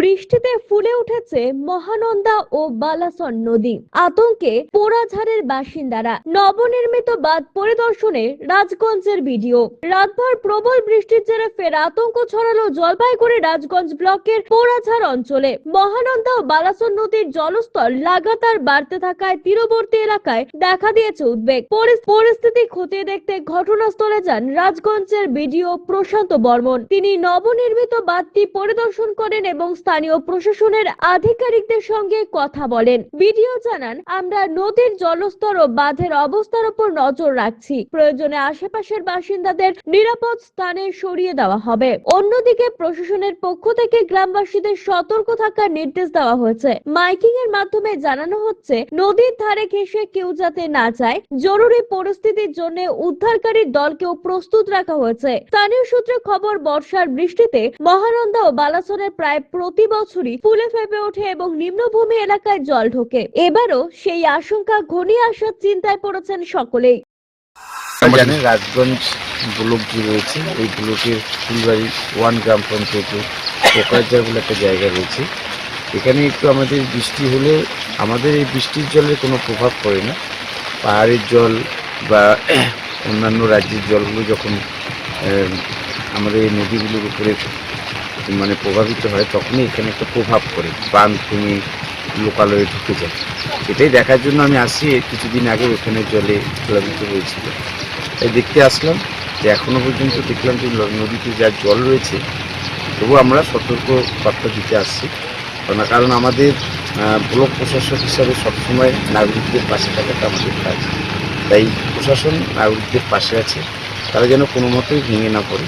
বৃষ্টিতে ফুলে উঠেছে মহানন্দা ও বালাসন নদী। আতঙ্কে পোড়াঝাড়ের বাসিন্দারা নবনির্মিত বাঁধ পরিদর্শনে রাজগঞ্জের ভিডিও। রাতভর প্রবল বৃষ্টির জেরে ফের আতঙ্ক ছড়ালো জলপাইগুড়ি রাজগঞ্জ ব্লকের পোড়াঝাড় অঞ্চলে। মহানন্দা ও বালাসন নদীর জলস্তর লাগাতার বাড়তে থাকায় তীরবর্তী এলাকায় দেখা দিয়েছে উদ্বেগ। পরিস্থিতি খতিয়ে দেখতে ঘটনাস্থলে যান রাজগঞ্জের বিডিও প্রশান্ত বর্মন। তিনি নবনির্মিত বাঁধটি পরিদর্শন করেন এবং স্থানীয় প্রশাসনের আধিকারিকদের সঙ্গে কথা বলেন। বিডিও জানান, আমরা নদীর জলস্তর ও বাঁধের অবস্থার উপর নজর রাখছি। প্রয়োজনে আশেপাশের বাসিন্দাদের নিরাপদ স্থানে সরিয়ে দেওয়া হবে। অন্যদিকে প্রশাসনের পক্ষ থেকে গ্রামবাসীদের সতর্ক থাকার নির্দেশ দেওয়া হয়েছে। মাইকিং এর মাধ্যমে জানানো হচ্ছে, নদীর ধারে ঘেঁষে কেউ যাতে না যায়, জরুরি পরিস্থিতির জন্য উদ্ধারকারী দলকেও প্রস্তুত রাখা হয়েছে। স্থানীয় সূত্রে খবর, বর্ষার বৃষ্টিতে মহানন্দা ও বালাসনের প্রায় প্রতি বছরই ফুলে ফেপে ওঠে এবং নিম্নভূমি এলাকায় জল ঢোকে। এবারও সেই আশঙ্কা ঘনিয়ে আসার চিন্তায় পড়েছেন সকলেই। জানেন রাজগঞ্জ ব্লক যে রয়েছে। এই ব্লকের ফুলবাড়ি ওয়ান গ্রাম পঞ্চায়েতে কোকরাঝার বলে একটা জায়গা রয়েছে। এখানে একটু আমাদের বৃষ্টি হলে আমাদের এই বৃষ্টির জলের কোনো প্রভাব পড়ে না। পাহাড়ের জল বা অন্যান্য রাজ্যের জলগুলো যখন আমাদের এই নদীগুলোর উপরে মানে প্রভাবিত হয়, তখনই এখানে একটা প্রভাব পড়ে। বান ভেঙে লোকালয়ে ঢুকে যায়। সেটাই দেখার জন্য আমি আসি কিছুদিন আগে ওখানে জলে প্লাবিত হয়েছিল। তাই দেখতে আসলাম যে এখনও পর্যন্ত দেখলাম যে নদীতে যা জল রয়েছে, তবু আমরা সতর্ক বার্তা দিতে আসছি। কারণ আমাদের ব্লক প্রশাসক হিসাবে সবসময় নাগরিকদের পাশে থাকাটা আমাদের কাজ। তাই প্রশাসন নাগরিকদের পাশে আছে, তারা যেন কোনো মতেই ভেঙে না পড়ে।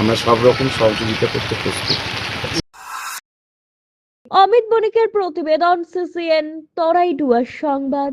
আমরা সব রকম সহযোগিতা করতে প্রস্তুত। অমিত বণিকের প্রতিবেদন সিসিএন তরাই ডুয়ার সংবাদ।